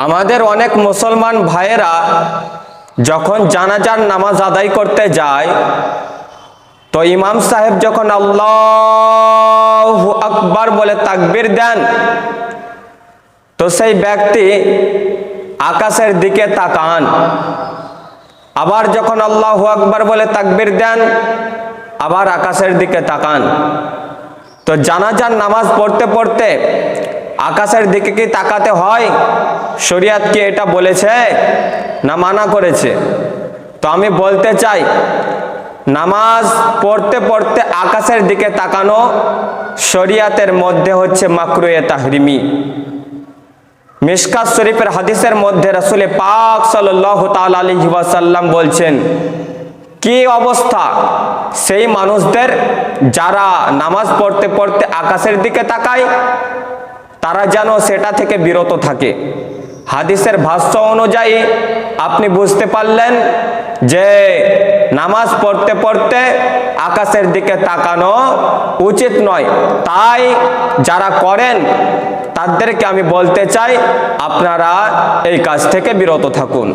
আমাদের অনেক মুসলমান ভাইয়েরা যখন জানাজার নামাজ আদায় করতে যায়, তো ইমাম সাহেব যখন আল্লাহ আকবার বলে তাকবির দেন, তো সেই ব্যক্তি আকাশের দিকে তাকান। আবার যখন আল্লাহ আকবার বলে তাকবির দেন, আবার আকাশের দিকে তাকান। তো জানাজার নামাজ পড়তে পড়তে আকাশের দিকে কি তাকাতে হয়? শরিয়াত কি এটা বলেছে, না মানা করেছে। তো আমি বলতে চাই, নামাজ পড়তে পড়তে আকাশের দিকে তাকানো শরিয়াতের মধ্যে হচ্ছে মাকরুয়ে তাহরিমি। মিশকাত শরীফের হাদিসের মধ্যে রসুলে পাক সাল্লাহ তাল আলী ওয়াসাল্লাম বলছেন, কি অবস্থা? সেই মানুষদের যারা নামাজ পড়তে পড়তে আকাশের দিকে তাকায় তারা যেন সেটা থেকে বিরত থাকে। হাদিসের ভাষ্য অনুযায়ী আপনি বুঝতে পারলেন যে নামাজ পড়তে পড়তে আকাশের দিকে তাকানো উচিত নয়। তাই যারা করেন, তাদেরকে আমি বলতে চাই, আপনারা এই কাজ থেকে বিরত থাকুন।